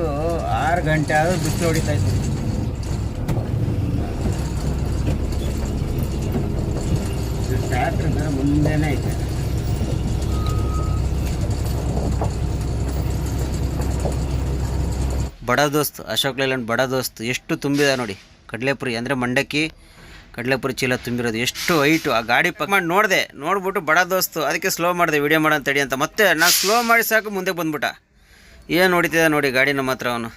ಬಿಸಿಲು ಆರು ಗಂಟೆ ಆದರೂ ಬಿಸಿಲು ಹೊಡಿತಾ ಇತ್ತು ಐತೆ. ಬಡ ದೋಸ್ತ್, ಅಶೋಕ್ ಲೈಲ್ಯಾಂಡ್ ಬಡ ದೋಸ್ತ್, ಎಷ್ಟು ತುಂಬಿದೆ ನೋಡಿ. ಕಡಲೆಪುರಿ ಅಂದರೆ ಮಂಡಕ್ಕಿ, ಕಡಲೆಪುರಿ ಚೀಲ ತುಂಬಿರೋದು. ಎಷ್ಟು ಹೈಟು ಆ ಗಾಡಿ ಪಕ್ ಮಾಡಿ ನೋಡಿದೆ, ನೋಡ್ಬಿಟ್ಟು ಬಡ ದೋಸ್ತು, ಅದಕ್ಕೆ ಸ್ಲೋ ಮಾಡಿದೆ ವಿಡಿಯೋ ಮಾಡೋಣ ತಡಿ ಅಂತ. ಮತ್ತೆ ನಾನು ಸ್ಲೋ ಮಾಡಿ ಸಾಕು ಮುಂದೆ ಬಂದ್ಬಿಟ್ಟ. ಏನು ಹೊಡಿತಿದೆ ನೋಡಿ ಗಾಡಿ ನಮ್ಮ ಹತ್ರ ಅವನು.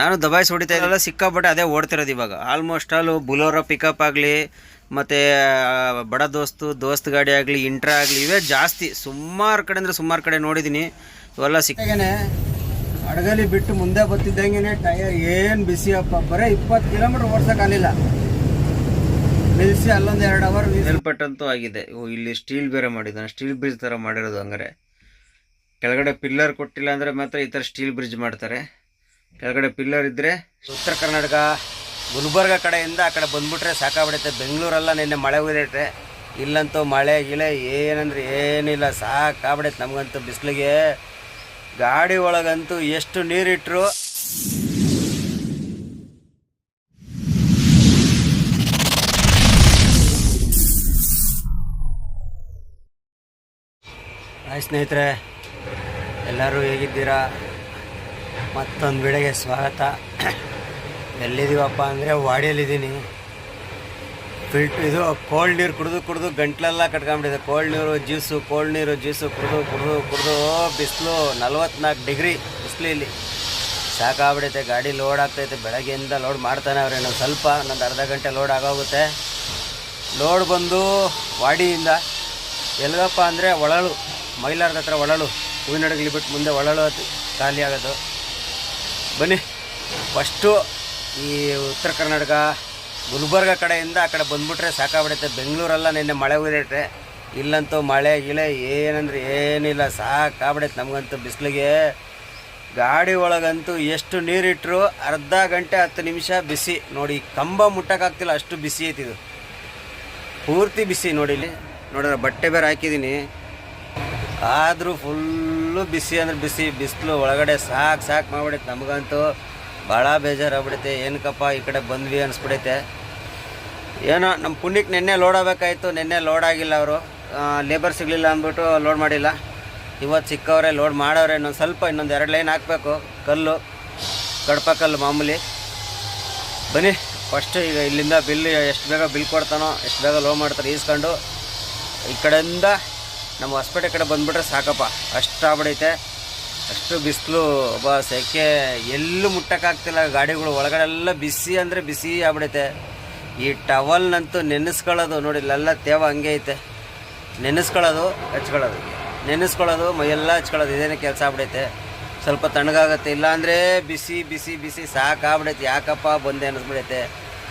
ನಾನು ದಬಾಯಿಸಿ ಹೊಡಿತಾ ಇದ್ದಲ್ಲ ಸಿಕ್ಕಾಪಟ್ಟೆ ಅದೇ ಓಡ್ತಿರೋದು ಇವಾಗ. ಆಲ್ಮೋಸ್ಟ್ ಆಲು ಬುಲೋರೋ ಪಿಕಪ್ ಆಗಲಿ ಮತ್ತು ಬಡ ದೋಸ್ತು ದೋಸ್ತ್ ಗಾಡಿ ಆಗಲಿ ಇಂಟ್ರಾ ಆಗಲಿ ಇವೇ ಜಾಸ್ತಿ. ಸುಮಾರು ಕಡೆ ಅಂದರೆ ಸುಮಾರು ಕಡೆ ನೋಡಿದ್ದೀನಿ ಇವೆಲ್ಲ ಸಿಕ್ಕ ಹಾಗೇನೆ ಅಡಗಲಿ ಬಿಟ್ಟು ಮುಂದೆ ಬರ್ತಿದ್ದಂಗೆ ಟೈರ್ ಏನು ಬಿಸಿ ಅಪ್ಪ. ಬರೀ ಇಪ್ಪತ್ತು ಕಿಲೋಮೀಟ್ರ್ ಓಡ್ಸೋಕ್ಕಾಗಲಿಲ್ಲ ನಿಲ್ಲಿಸಿ ಅಲ್ಲೊಂದು ಎರಡು ಅವರ್ ಮೇಲ್ಪಟ್ಟಂತೂ ಆಗಿದೆ. ಓ ಇಲ್ಲಿ ಸ್ಟೀಲ್ ಬೇರೆ ಮಾಡಿದ್ದಾನೆ. ಸ್ಟೀಲ್ ಬ್ರಿಡ್ಜ್ ಥರ ಮಾಡಿರೋದು ಹಂಗಾರೆ. ಕೆಳಗಡೆ ಪಿಲ್ಲರ್ ಕೊಟ್ಟಿಲ್ಲ ಅಂದರೆ ಮಾತ್ರ ಈ ಥರ ಸ್ಟೀಲ್ ಬ್ರಿಡ್ಜ್ ಮಾಡ್ತಾರೆ. ಕೆಳಗಡೆ ಪಿಲ್ಲರ್ ಇದ್ದರೆ ಉತ್ತರ ಕರ್ನಾಟಕ, ಗುಲ್ಬರ್ಗ ಕಡೆಯಿಂದ ಆ ಕಡೆ ಬಂದುಬಿಟ್ರೆ ಸಾಕಾಗ್ಬಿಡುತ್ತೆ. ಬೆಂಗಳೂರೆಲ್ಲ ನಿನ್ನೆ ಮಳೆ ಉದೈತೆ ಇಲ್ಲಂತೂ ಮಳೆ ಗಿಳೆ ಏನಂದ್ರೆ ಏನಿಲ್ಲ ಸಾಕಾಗ್ಬಿಡೈತೆ ನಮಗಂತೂ ಬಿಸಿಲಿಗೆ. ಗಾಡಿ ಒಳಗಂತೂ ಎಷ್ಟು ನೀರಿಟ್ಟರು ಸ್ನೇಹಿತರೆ. ಎಲ್ಲರೂ ಹೇಗಿದ್ದೀರಾ? ಮತ್ತೊಂದು ಬೆಳೆಗೆ ಸ್ವಾಗತ. ಎಲ್ಲಿದ್ದೀವಪ್ಪ ಅಂದರೆ ವಾಡಿಯಲ್ಲಿದ್ದೀನಿ. ಫಿಲ್ಟ್ ಇದು ಕೋಲ್ಡ್ ನೀರು ಕುಡಿದು ಕುಡಿದು ಗಂಟ್ಲೆಲ್ಲ ಕಟ್ಕೊಂಬಿಟ್ಟಿದೆ. ಕೋಲ್ಡ್ ನೀರು ಜ್ಯೂಸು ಕೋಲ್ಡ್ ನೀರು ಜ್ಯೂಸು ಕುಡಿದು ಕುಡಿದು ಕುಡಿದು ಬಿಸಿಲು ನಲ್ವತ್ನಾಲ್ಕು ಡಿಗ್ರಿ ಬಿಸಿಲು ಇಲ್ಲಿ. ಸಾಕಾಗ್ಬಿಡೈತೆ, ಗಾಡಿ ಲೋಡ್ ಆಗ್ತೈತೆ. ಬೆಳಗ್ಗೆಯಿಂದ ಲೋಡ್ ಮಾಡ್ತಾನೆ ಅವ್ರೆ ನಾವು ಸ್ವಲ್ಪ ನಂದು ಅರ್ಧ ಗಂಟೆ ಲೋಡ್ ಆಗೋಗುತ್ತೆ. ಲೋಡ್ ಬಂದು ವಾಡಿಯಿಂದ ಎಲ್ಗಪ್ಪ ಅಂದರೆ ಒಳಳು ಮೈಲಾರ್ದ ಹತ್ರ ಒಳಲು. ಹೂವಿನಡಗಲಿ ಬಿಟ್ಟು ಮುಂದೆ ಹತ್ತಿ ಖಾಲಿ ಆಗೋದು. ಬನ್ನಿ ಫಸ್ಟು ಈ ಉತ್ತರ ಕರ್ನಾಟಕ, ಗುಲ್ಬರ್ಗ ಕಡೆಯಿಂದ ಆ ಕಡೆ ಬಂದುಬಿಟ್ರೆ ಸಾಕಾಗ್ಬಿಡುತ್ತೆ. ಬೆಂಗಳೂರೆಲ್ಲ ನಿನ್ನೆ ಮಳೆ ಉರಿಟ್ರೆ ಇಲ್ಲಂತೂ ಮಳೆ ಗಿಳೆ ಏನಂದ್ರೆ ಏನಿಲ್ಲ ಸಾಕಾಗ್ಬಿಡೈತೆ ನಮಗಂತೂ ಬಿಸಿಲಿಗೆ. ಗಾಡಿ ಒಳಗಂತೂ ಎಷ್ಟು ನೀರಿಟ್ಟರು ಅರ್ಧ ಗಂಟೆ ಹತ್ತು ನಿಮಿಷ ಬಿಸಿ. ನೋಡಿ, ಕಂಬ ಮುಟ್ಟಕ್ಕಾಗ್ತಿಲ್ಲ ಅಷ್ಟು ಬಿಸಿ ಐತಿ ಇದು. ಪೂರ್ತಿ ಬಿಸಿ ನೋಡಿ ನೋಡಿದ್ರೆ ಬಟ್ಟೆ ಬೇರೆ ಹಾಕಿದ್ದೀನಿ. ಆದರೂ ಫುಲ್ಲು ಬಿಸಿ ಅಂದ್ರೆ ಬಿಸಿ, ಬಿಸಿಲು ಒಳಗಡೆ ಸಾಕು ಸಾಕು ಮಾಡ್ಬಿಡೈತೆ ನಮಗಂತೂ. ಭಾಳ ಬೇಜಾರಾಗ್ಬಿಡೈತೆ. ಏನಕ್ಕಪ್ಪ ಈ ಕಡೆ ಬಂದ್ವಿ ಅನಿಸ್ಬಿಡೈತೆ. ಏನೋ ನಮ್ಮ ಪುಣ್ಯಕ್ಕೆ ನಿನ್ನೆ ಲೋಡ್ ಆಗಬೇಕಾಯ್ತು. ನಿನ್ನೆ ಲೋಡ್ ಆಗಿಲ್ಲ ಅವರು. ಲೇಬರ್ ಸಿಗಲಿಲ್ಲ ಅಂದ್ಬಿಟ್ಟು ಲೋಡ್ ಮಾಡಿಲ್ಲ. ಇವತ್ತು ಸಿಕ್ಕವ್ರೆ ಲೋಡ್ ಮಾಡೋರೆ. ಇನ್ನೊಂದು ಸ್ವಲ್ಪ, ಇನ್ನೊಂದು ಎರಡು ಲೈನ್ ಹಾಕಬೇಕು. ಕಲ್ಲು, ಕಡಪ ಕಲ್ಲು ಮಾಮೂಲಿ. ಬನ್ನಿ ಫಸ್ಟ್ ಈಗ ಇಲ್ಲಿಂದ ಬಿಲ್ ಎಷ್ಟು ಬೇಗ ಬಿಲ್ ಕೊಡ್ತಾನೋ, ಎಷ್ಟು ಬೇಗ ಲೋ ಮಾಡ್ತಾರೆ ಈಸ್ಕೊಂಡು. ಈ ಕಡೆಯಿಂದ ನಮ್ಮ ಹೊಸಪೇಟೆ ಕಡೆ ಬಂದುಬಿಟ್ರೆ ಸಾಕಪ್ಪ. ಅಷ್ಟು ಆಗ್ಬಿಡೈತೆ. ಅಷ್ಟು ಬಿಸಿಲು ಒಬ್ಬ ಸೆಕೆ ಎಲ್ಲೂ ಮುಟ್ಟಕ್ಕಾಗ್ತಿಲ್ಲ ಗಾಡಿಗಳು ಒಳಗಡೆಲ್ಲ ಬಿಸಿ ಅಂದರೆ ಬಿಸಿ ಆಗ್ಬಿಡೈತೆ. ಈ ಟವಲ್ನಂತೂ ನೆನೆಸ್ಕೊಳ್ಳೋದು ನೋಡಿ, ಇಲ್ಲೆಲ್ಲ ತೇವ ಹಂಗೆ ಐತೆ. ನೆನೆಸ್ಕೊಳ್ಳೋದು, ಹಚ್ಕೊಳ್ಳೋದು. ನೆನೆಸ್ಕೊಳ್ಳೋದು ಮೈಯೆಲ್ಲ ಹಚ್ಕೊಳ್ಳೋದು, ಇದೇನೇ ಕೆಲಸ ಆಗ್ಬಿಡೈತೆ. ಸ್ವಲ್ಪ ತಣ್ಣಗಾಗತ್ತೆ. ಇಲ್ಲಾಂದರೆ ಬಿಸಿ ಬಿಸಿ ಬಿಸಿ ಸಾಕಾಗ್ಬಿಡೈತೆ. ಯಾಕಪ್ಪ ಬಂದೆ ಅನ್ನಿಸ್ಬಿಡೈತೆ.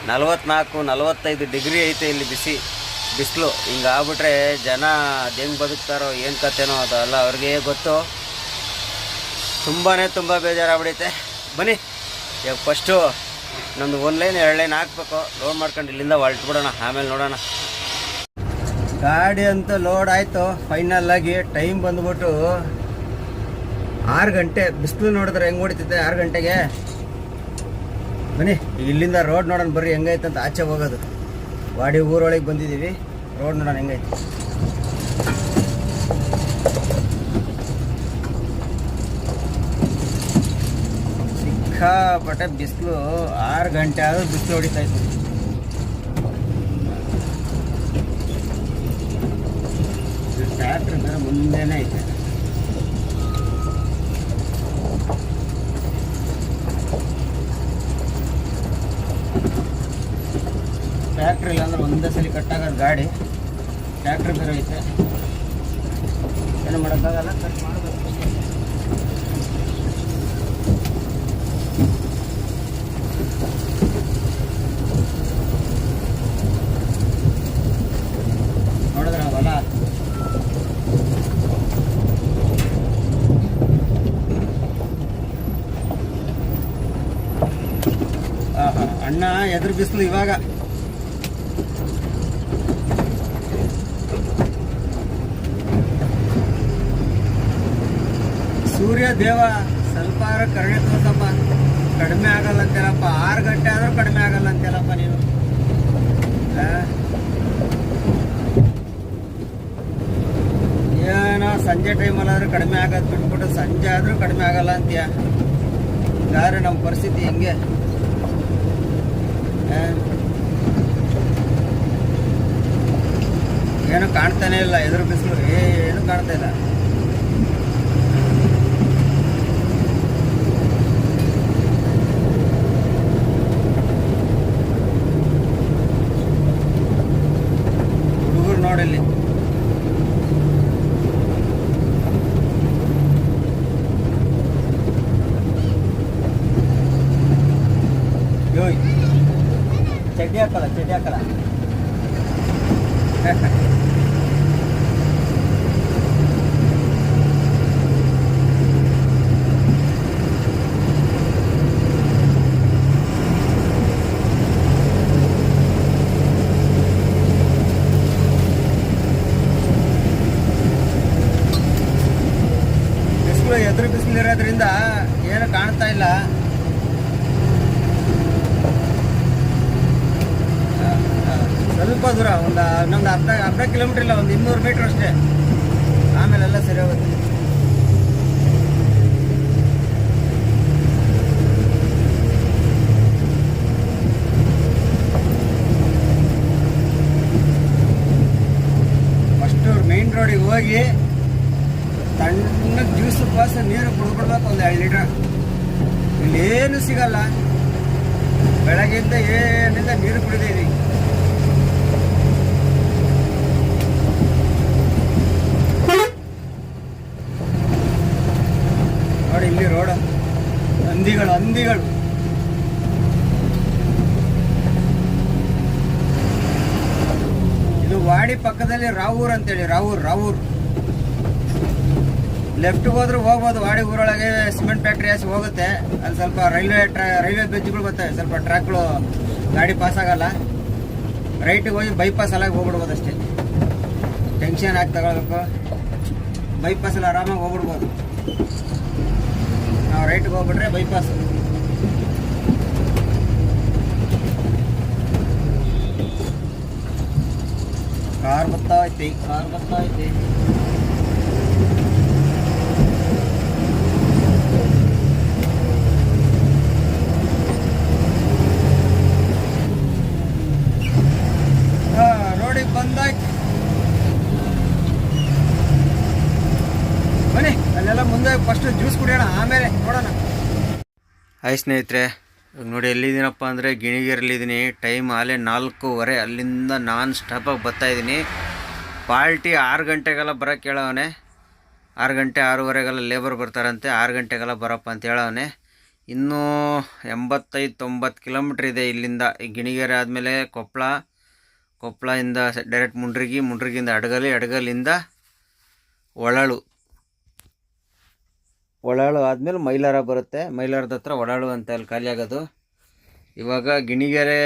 ನಲ್ವತ್ನಾಲ್ಕು, ನಲ್ವತ್ತೈದು ಡಿಗ್ರಿ ಐತೆ ಇಲ್ಲಿ ಬಿಸಿ. ಬಿಸಿಲು. ಹಿಂಗೆ ಆಗ್ಬಿಟ್ರೆ ಜನ ಅದು ಹೆಂಗೆ ಬದುಕ್ತಾರೋ ಏನು ಕತೆನೋ ಅದಲ್ಲ ಅವ್ರಿಗೆ ಗೊತ್ತು. ತುಂಬಾ ತುಂಬ ಬೇಜಾರಾಗ್ಬಿಡೈತೆ. ಬನ್ನಿ, ಈಗ ಫಸ್ಟು ನಂದು ಒಂದು ಲೈನ್ ಎರಡು ಲೈನ್ ಹಾಕ್ಬೇಕು. ಲೋಡ್ ಮಾಡ್ಕೊಂಡು ಇಲ್ಲಿಂದ ಹೊರಟ್ಬಿಡೋಣ. ಆಮೇಲೆ ನೋಡೋಣ. ಗಾಡಿ ಅಂತೂ ಲೋಡ್ ಆಯಿತು. ಫೈನಲ್ ಆಗಿ ಟೈಮ್ ಬಂದ್ಬಿಟ್ಟು ಆರು ಗಂಟೆ ಬಿಸಿಲು ನೋಡಿದ್ರೆ ಹೆಂಗೆ ಹೊಡಿತೈತೆ ಆರು ಗಂಟೆಗೆ? ಬನ್ನಿ ಇಲ್ಲಿಂದ ರೋಡ್ ನೋಡೋಣ ಬರ್ರಿ. ಹೆಂಗೈತೆ ಅಂತ ಆಚೆ ಹೋಗೋದು. ವಾಡಿ ಊರೊಳಗೆ ಬಂದಿದ್ದೀವಿ. ರೋಡ್ ನೋಡೋಣ, ಹೆಂಗೈತಿ? ಸಿಕ್ಕಾಪಟ್ಟೆ ಬಿಸಿಲು. ಆರು ಗಂಟೆ ಆದರೂ ಬಿಸಿಲು ಹೊಡಿತಾ ಇತ್ತು. ಮುಂದೆನೇ ಐತೆ. ಟ್ರ್ಯಾಕ್ಟ್ರ್ ಇಲ್ಲ ಅಂದ್ರೆ ಒಂದೇ ಸಲ ಕಟ್ಟಾಗೋದು ಗಾಡಿ. ಟ್ರ್ಯಾಕ್ಟ್ರ್ ಬೇರೆ ಐತೆ. ಏನು ಮಾಡೋಕ್ಕಾಗಲ್ಲ, ಕಟ್ ಮಾಡಬೇಕು. ನೋಡಿದ್ರೆ ಅಣ್ಣ ಎದುರು ಬಿಸಿಲು ಇವಾಗ. ಸೂರ್ಯ ದೇವ, ಸ್ವಲ್ಪ ಕರುಣೆ ತೋರ್ಸಪ್ಪ. ಕಡಿಮೆ ಆಗಲ್ಲ ಅಂತೇಳಪ್ಪ ಆರು ಗಂಟೆ ಆದ್ರೂ ಕಡಿಮೆ ಆಗಲ್ಲ ಅಂತೇಳಪ್ಪ ನೀನು? ಏನೋ ಸಂಜೆ ಟೈಮಲ್ಲಾದ್ರೂ ಕಡಿಮೆ ಆಗೋದು ಬಿಟ್ಬಿಟ್ಟು ಸಂಜೆ ಆದರೂ ಕಡಿಮೆ ಆಗಲ್ಲ ಅಂತೀಯ? ಯಾರು ನಮ್ಮ ಪರಿಸ್ಥಿತಿ ಹೆಂಗೆ? ಏನು ಕಾಣ್ತಾನೆ ಇಲ್ಲ, ಎದುರು ಬಿಸಿಲು. ಏನು ಕಾಣ್ತಾ ಇಲ್ಲ ಹುಡುಗರು ನೋಡಲ್ಲಿ ಯೋಯ್ ಚಡ್ಡಿ ಹಾಕಲ್ಲ ಚಡ್ಡಿ ಹಾಕಲ್ಲ ಬಿಸಿಲು ಎದುರು ಬಿಸಿಲು ಇರೋದ್ರಿಂದ ಏನು ಕಾಣ್ತಾ ಇಲ್ಲ ಆ, ಆ, ಸ್ವಲ್ಪ ದೂರ ಒಂದು ಇನ್ನೊಂದು ಅರ್ಧ ಅರ್ಧ ಕಿಲೋಮೀಟ್ರ್ ಇಲ್ಲ ಒಂದು ಇನ್ನೂರು ಮೀಟ್ರ್ ಅಷ್ಟೇ ಆಮೇಲೆಲ್ಲ ಸರಿ ಹೋಗುತ್ತೆ ಫಸ್ಟು ಮೇನ್ ಹೋಗಿ ತಣ್ಣಗೆ ಜ್ಯೂಸ್ ಪಾಸ್ ನೀರು ಕುಡ್ಕೊಡ್ಬೇಕು ಒಂದು ಎರಡು ಲೀಟ್ರ್ ಇಲ್ಲೇನು ಸಿಗಲ್ಲ. ಬೆಳಗ್ಗೆಯಿಂದ ಏನಿಂದ ನೀರು ಕುಡಿದೀವಿ ನೋಡಿ ಇಲ್ಲಿ ರೋಡ. ಹಂದಿಗಳು ಹಂದಿಗಳು. ಇದು ವಾಡಿ ಪಕ್ಕದಲ್ಲಿ ರಾವೂರ್ ಅಂತೇಳಿ, ರಾವೂರ್ ರಾವೂರ್. ಲೆಫ್ಟ್ಗೆ ಹೋದ್ರೆ ಹೋಗ್ಬೋದು. ವಾಡಿ ಊರೊಳಗೆ ಸಿಮೆಂಟ್ ಫ್ಯಾಕ್ಟ್ರಿ ಹಾಸಿ ಹೋಗುತ್ತೆ. ಅಲ್ಲಿ ಸ್ವಲ್ಪ ರೈಲ್ವೆ ಟ್ರಾ, ರೈಲ್ವೆ ಬ್ರಿಡ್ಜ್ಗಳು ಬರ್ತವೆ ಸ್ವಲ್ಪ ಟ್ರ್ಯಾಕ್ಗಳು ಗಾಡಿ ಪಾಸ್ ಆಗಲ್ಲ. ರೈಟಿಗೆ ಹೋಗಿ ಬೈಪಾಸ್ ಎಲ್ಲ ಹೋಗ್ಬಿಡ್ಬೋದು ಅಷ್ಟೇ. ಟೆನ್ಷನ್ ಆಗಿ ತಗೊಳ್ಬೇಕು. ಬೈಪಾಸಲ್ಲಿ ಆರಾಮಾಗಿ ಹೋಗ್ಬಿಡ್ಬೋದು. ನಾವು ರೈಟ್ಗೆ ಹೋಗ್ಬಿಟ್ರೆ ಬೈಪಾಸ್ ಕಾರ್ ಬರ್ತಾ ಐತಿ ಕಾರ್ ಬರ್ತಾ ಐತಿ ರೋಡಿಗೆ ಬಂದಾಯ್ತು ಬನ್ನಿ ಅಲ್ಲೆಲ್ಲ ಮುಂದೆ ಫಸ್ಟ್ ಜ್ಯೂಸ್ ಕುಡಿಯೋಣ ಆಮೇಲೆ ನೋಡೋಣ ಹಾಯ್ ಸ್ನೇಹಿತರೆ ನೋಡಿ ಎಲ್ಲಿದ್ದೀನಪ್ಪ ಅಂದರೆ ಗಿಣಿಗೇರಲ್ಲಿದ್ದೀನಿ ಟೈಮ್ ಆಲೇ ನಾಲ್ಕೂವರೆ, ಅಲ್ಲಿಂದ ನಾನ್ ಸ್ಟಾಪಾಗಿ ಬರ್ತಾಯಿದ್ದೀನಿ ಪಾರ್ಟಿ ಆರು ಗಂಟೆಗೆಲ್ಲ ಬರೋಕ್ಕೆ ಹೇಳವನೆ. ಆರು ಗಂಟೆ ಆರೂವರೆಗೆಲ್ಲ ಲೇಬರ್ ಬರ್ತಾರಂತೆ, ಆರು ಗಂಟೆಗೆಲ್ಲ ಬರಪ್ಪ ಅಂತ ಹೇಳವನೆ. ಇನ್ನೂ ಎಂಬತ್ತೈದು, ತೊಂಬತ್ತು ಕಿಲೋಮೀಟ್ರ್ ಇದೆ ಇಲ್ಲಿಂದ. ಈ ಗಿಣಿಗೇರೆ ಆದಮೇಲೆ ಕೊಪ್ಪಳ ಕೊಪ್ಪಳದಿಂದ ಡೈರೆಕ್ಟ್ ಮುಂಡ್ರಿಗಿ ಮುಂಡ್ರಿಗಿಂದ ಅಡಗಲಿ, ಅಡಗಲಿಂದ ಒಳಲು ಒಳಾಳು ಆದಮೇಲೆ ಮೈಲಾರ ಬರುತ್ತೆ. ಮೈಲಾರದ ಹತ್ರ ಒಳಾಳು ಅಂತ ಅಲ್ಲಿ ಖಾಲಿ ಆಗೋದು. ಇವಾಗ ಗಿಣಿಗೆರೆ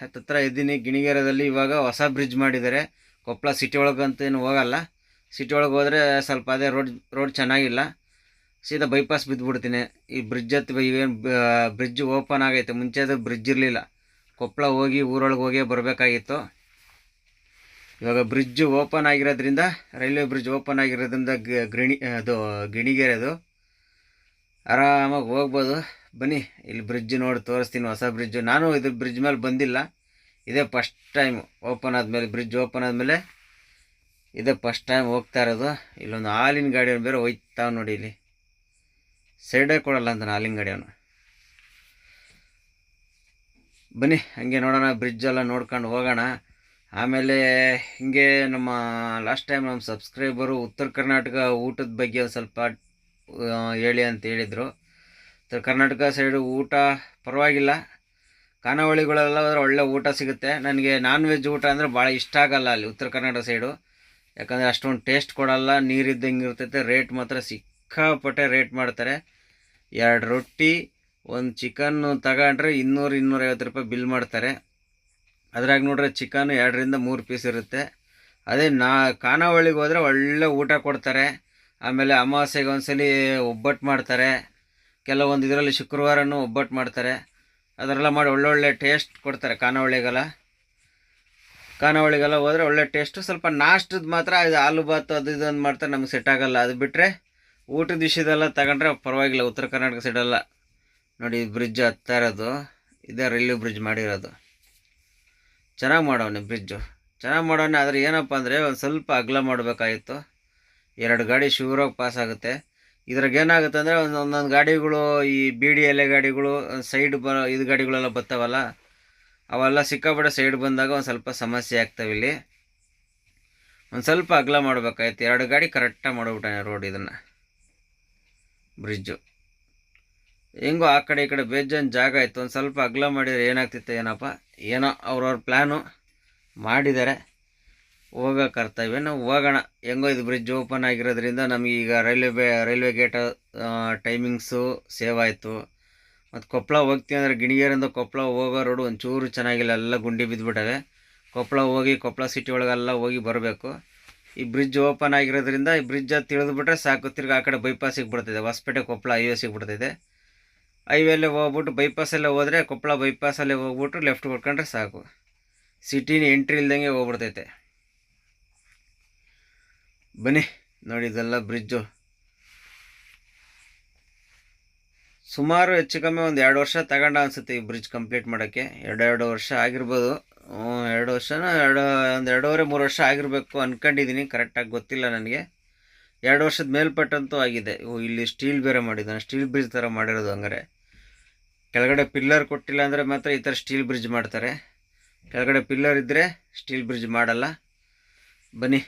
ಹತ್ತಿರ ಇದ್ದೀನಿ. ಗಿಣಿಗೆರೆದಲ್ಲಿ ಇವಾಗ ಹೊಸ ಬ್ರಿಡ್ಜ್ ಮಾಡಿದ್ದಾರೆ. ಕೊಪ್ಪಳ ಸಿಟಿ ಒಳಗಂತ ಏನು ಹೋಗಲ್ಲ. ಸಿಟಿ ಒಳಗೆ ಹೋದರೆ ಸ್ವಲ್ಪ ಅದೇ ರೋಡ್ ರೋಡ್ ಚೆನ್ನಾಗಿಲ್ಲ. ಸೀದಾ ಬೈಪಾಸ್ ಬಿದ್ದುಬಿಡ್ತೀನಿ ಈ ಬ್ರಿಡ್ಜ್ ಹತ್ತು ಇವೇನು ಬ್ರಿಡ್ಜ್ ಓಪನ್ ಆಗೈತೆ. ಮುಂಚೆ ಅದು ಬ್ರಿಡ್ಜ್ ಇರಲಿಲ್ಲ. ಕೊಪ್ಪಳ ಹೋಗಿ ಊರೊಳಗೆ ಹೋಗಿ ಬರಬೇಕಾಗಿತ್ತು. ಇವಾಗ ಬ್ರಿಡ್ಜ್ ಓಪನ್ ಆಗಿರೋದ್ರಿಂದ ರೈಲ್ವೆ ಬ್ರಿಡ್ಜ್ ಓಪನ್ ಆಗಿರೋದ್ರಿಂದ ಗಿಣಿ ಅದು ಗಿಣಿಗೆರೆದು ಆರಾಮಾಗಿ ಹೋಗ್ಬೋದು. ಬನ್ನಿ, ಇಲ್ಲಿ ಬ್ರಿಡ್ಜ್ ನೋಡಿ ತೋರಿಸ್ತೀನಿ, ಹೊಸ ಬ್ರಿಡ್ಜು ನಾನು ಇದು ಬ್ರಿಡ್ಜ್ ಮೇಲೆ ಬಂದಿಲ್ಲ. ಇದೇ ಫಸ್ಟ್ ಟೈಮ್ ಓಪನ್ ಆದಮೇಲೆ ಬ್ರಿಡ್ಜ್ ಓಪನ್ ಆದಮೇಲೆ ಇದೇ ಫಸ್ಟ್ ಟೈಮ್ ಹೋಗ್ತಾ ಇರೋದು. ಇಲ್ಲೊಂದು ಹಾಲಿನ ಗಾಡಿ ಬೇರೆ ಹೋಯ್ತಾವ ನೋಡಿ ಇಲ್ಲಿ. ಸೈಡೇ ಕೊಡಲ್ಲ ಅಂತ ಹಾಲಿನ ಗಾಡಿ ಅವನು. ಬನ್ನಿ, ಹಂಗೆ ನೋಡೋಣ ಬ್ರಿಡ್ಜ್ ಎಲ್ಲ ನೋಡ್ಕೊಂಡು ಹೋಗೋಣ. ಆಮೇಲೆ ಹಿಂಗೆ ನಮ್ಮ ಲಾಸ್ಟ್ ಟೈಮ್ ನಮ್ಮ ಸಬ್ಸ್ಕ್ರೈಬರು ಉತ್ತರ ಕರ್ನಾಟಕ ಊಟದ ಬಗ್ಗೆ ಸ್ವಲ್ಪ ಹೇಳಿ ಅಂತ ಹೇಳಿದರು. ಕರ್ನಾಟಕ ಸೈಡು ಊಟ ಪರವಾಗಿಲ್ಲ. ಖಾನಾವಳಿಗಳೆಲ್ಲ ಹೋದ್ರೆ ಒಳ್ಳೆ ಊಟ ಸಿಗುತ್ತೆ. ನನಗೆ ನಾನ್ ವೆಜ್ ಊಟ ಅಂದರೆ ಭಾಳ ಇಷ್ಟ ಆಗಲ್ಲ ಅಲ್ಲಿ ಉತ್ತರ ಕರ್ನಾಟಕ ಸೈಡು ಯಾಕಂದರೆ ಅಷ್ಟೊಂದು ಟೇಸ್ಟ್ ಕೊಡಲ್ಲ, ನೀರಿದ್ದಂಗೆ ಇರ್ತೈತೆ. ರೇಟ್ ಮಾತ್ರ ಸಿಕ್ಕಾಪಟ್ಟೆ ರೇಟ್ ಮಾಡ್ತಾರೆ. ಎರಡು ರೊಟ್ಟಿ, ಒಂದು ಚಿಕನ್ನು ತಗೊಂಡ್ರೆ ಇನ್ನೂರು ಇನ್ನೂರೈವತ್ತು ರೂಪಾಯಿ ಬಿಲ್ ಮಾಡ್ತಾರೆ. ಅದ್ರಾಗ ನೋಡ್ರೆ ಚಿಕನ್ ಎರಡರಿಂದ ಮೂರು ಪೀಸ್ ಇರುತ್ತೆ. ಅದೇ ನಾ, ಖಾನಾವಳಿಗೆ ಹೋದರೆ ಒಳ್ಳೆ ಊಟ ಕೊಡ್ತಾರೆ. ಆಮೇಲೆ ಅಮಾವಾಸ್ಯೆಗೆ ಒಂದ್ಸಲಿ ಒಬ್ಬಟ್ಟು ಮಾಡ್ತಾರೆ. ಕೆಲವೊಂದು ಇದರಲ್ಲಿ ಶುಕ್ರವಾರನೂ ಒಬ್ಬಟ್ಟು ಮಾಡ್ತಾರೆ. ಅದರೆಲ್ಲ ಮಾಡಿ ಒಳ್ಳೊಳ್ಳೆ ಟೇಸ್ಟ್ ಕೊಡ್ತಾರೆ ಖಾನಾವಳಿಗೆಲ್ಲ ಖಾನಾವಳಿಗೆಲ್ಲ ಹೋದರೆ ಒಳ್ಳೆ ಟೇಸ್ಟು ಸ್ವಲ್ಪ ನಾಷ್ಟದ ಮಾತ್ರ ಇದು ಆಲೂ ಬಾತು ಅದು ಇದೊಂದು ಮಾಡ್ತಾರೆ, ನಮ್ಗೆ ಸೆಟ್ ಆಗೋಲ್ಲ. ಅದು ಬಿಟ್ಟರೆ ಊಟದ ವಿಷಯದೆಲ್ಲ ತಗೊಂಡ್ರೆ ಪರವಾಗಿಲ್ಲ, ಉತ್ತರ ಕರ್ನಾಟಕ ಸೈಡೆಲ್ಲ ನೋಡಿ ಬ್ರಿಡ್ಜ್ ಹತ್ತಾ ಇರೋದು. ಇದೇ ರೈಲ್ವೆ ಬ್ರಿಡ್ಜ್ ಮಾಡಿರೋದು. ಚೆನ್ನಾಗಿ ಮಾಡವನೆ ಬ್ರಿಡ್ಜು ಚೆನ್ನಾಗಿ ಮಾಡೋಣ ಆದರೆ ಏನಪ್ಪ ಅಂದರೆ ಒಂದು ಸ್ವಲ್ಪ ಅಗಲ ಮಾಡಬೇಕಾಗಿತ್ತು. ಎರಡು ಗಾಡಿ ಶಿವರಾಗಿ ಪಾಸ್ ಆಗುತ್ತೆ. ಇದ್ರಾಗ ಏನಾಗುತ್ತೆ ಅಂದರೆ ಒಂದು ಒಂದೊಂದು ಗಾಡಿಗಳು, ಈ ಬೀಡಿ ಎಲೆ ಗಾಡಿಗಳು ಸೈಡ್ ಬ ಇದು ಗಾಡಿಗಳೆಲ್ಲ ಬರ್ತಾವಲ್ಲ ಅವೆಲ್ಲ ಸಿಕ್ಕಾಪಟ್ಟೆ ಸೈಡ್ ಬಂದಾಗ ಒಂದು ಸ್ವಲ್ಪ ಸಮಸ್ಯೆ ಆಗ್ತವೆ ಇಲ್ಲಿ. ಒಂದು ಸ್ವಲ್ಪ ಅಗಲ ಮಾಡ್ಬೇಕಾಯ್ತು. ಎರಡು ಗಾಡಿ ಕರೆಕ್ಟಾಗಿ ಮಾಡಿಬಿಟ್ಟಾನೆ ರೋಡ್ ಇದನ್ನು. ಬ್ರಿಡ್ಜು ಹೆಂಗೋ ಆ ಕಡೆ ಈ ಕಡೆ ಬೇಜಾನ್ ಜಾಗ ಆಯಿತು. ಒಂದು ಸ್ವಲ್ಪ ಅಗಲ ಮಾಡಿದರೆ ಏನಾಗ್ತಿತ್ತು ಏನಪ್ಪ? ಏನೋ ಅವ್ರವ್ರ ಪ್ಲ್ಯಾನು ಮಾಡಿದ್ದಾರೆ. ಹೋಗೋ ಕರ್ತವ್ಯ. ನಾವು ಹೋಗೋಣ. ಹೆಂಗೋ ಇದು ಬ್ರಿಡ್ಜ್ ಓಪನ್ ಆಗಿರೋದ್ರಿಂದ ನಮಗೀಗ railway railway gate timings save ಆಯಿತು ಮತ್ತು ಕೊಪ್ಪಳ ಹೋಗ್ತೀವಿ ಅಂದರೆ ಗಿಣಿಗೇರಿಂದ ಕೊಪ್ಪಳ ಹೋಗೋ ರೋಡು ಒಂಚೂರು ಚೆನ್ನಾಗಿಲ್ಲ. ಎಲ್ಲ ಗುಂಡಿ ಬಿದ್ದುಬಿಟ್ಟವೆ ಕೊಪ್ಪಳ ಹೋಗಿ ಕೊಪ್ಪಳ ಸಿಟಿ ಒಳಗೆಲ್ಲ ಹೋಗಿ ಬರಬೇಕು. ಈ ಬ್ರಿಡ್ಜ್ ಓಪನ್ ಆಗಿರೋದ್ರಿಂದ ಈ ಬ್ರಿಡ್ಜ್ ತಿಳಿದ್ಬಿಟ್ರೆ ಸಾಕು. ತಿರ್ಗಿ ಆ ಕಡೆ ಬೈಪಾಸಿಗೆ ಬಿಡ್ತೈತೆ ಹೊಸಪೇಟೆ ಕೊಪ್ಪಳ ಹೈವೇ ಸಿಗ್ಬಿಡ್ತೈತೆ ಹೈವೇಲ್ಲೇ ಹೋಗ್ಬಿಟ್ಟು ಬೈಪಾಸಲ್ಲೇ ಹೋದರೆ ಕೊಪ್ಪಳ ಬೈಪಾಸಲ್ಲೇ ಹೋಗ್ಬಿಟ್ಟು ಲೆಫ್ಟ್ ಕೊಟ್ಕೊಂಡ್ರೆ ಸಾಕು. ಸಿಟಿನ ಎಂಟ್ರಿ ಇಲ್ದಂಗೆ ಹೋಗ್ಬಿಡ್ತೈತೆ. ಬನ್ನಿ, ನೋಡಿ ಇದೆಲ್ಲ ಬ್ರಿಡ್ಜು ಸುಮಾರು ಹೆಚ್ಚು ಕಮ್ಮಿ ಒಂದು ಎರಡು ವರ್ಷ ತಗೊಂಡ ಅನ್ಸುತ್ತೆ ಈ ಬ್ರಿಡ್ಜ್ ಕಂಪ್ಲೀಟ್ ಮಾಡೋಕ್ಕೆ. ಎರಡು ಎರಡು ವರ್ಷ ಆಗಿರ್ಬೋದು. ಎರಡು ವರ್ಷನ, ಎರಡು, ಒಂದು ಎರಡೂವರೆ, ಮೂರು ವರ್ಷ ಆಗಿರಬೇಕು ಅಂದ್ಕೊಂಡಿದ್ದೀನಿ ಕರೆಕ್ಟಾಗಿ ಗೊತ್ತಿಲ್ಲ ನನಗೆ. ಎರಡು ವರ್ಷದ ಮೇಲ್ಪಟ್ಟಂತೂ ಆಗಿದೆ. ಇಲ್ಲಿ ಸ್ಟೀಲ್ ಬೇರೆ ಮಾಡಿದ್ದಾನೆ ಸ್ಟೀಲ್ ಬ್ರಿಡ್ಜ್ ಥರ ಮಾಡಿರೋದು ಹಂಗಾರೆ. ಕೆಳಗಡೆ ಪಿಲ್ಲರ್ ಕೊಟ್ಟಿಲ್ಲ ಅಂದರೆ ಮಾತ್ರ ಈ ಥರ ಸ್ಟೀಲ್ ಬ್ರಿಡ್ಜ್ ಮಾಡ್ತಾರೆ. ಕೆಳಗಡೆ ಪಿಲ್ಲರ್ ಇದ್ದರೆ ಸ್ಟೀಲ್ ಬ್ರಿಡ್ಜ್ ಮಾಡಲ್ಲ. ಬನ್ನಿ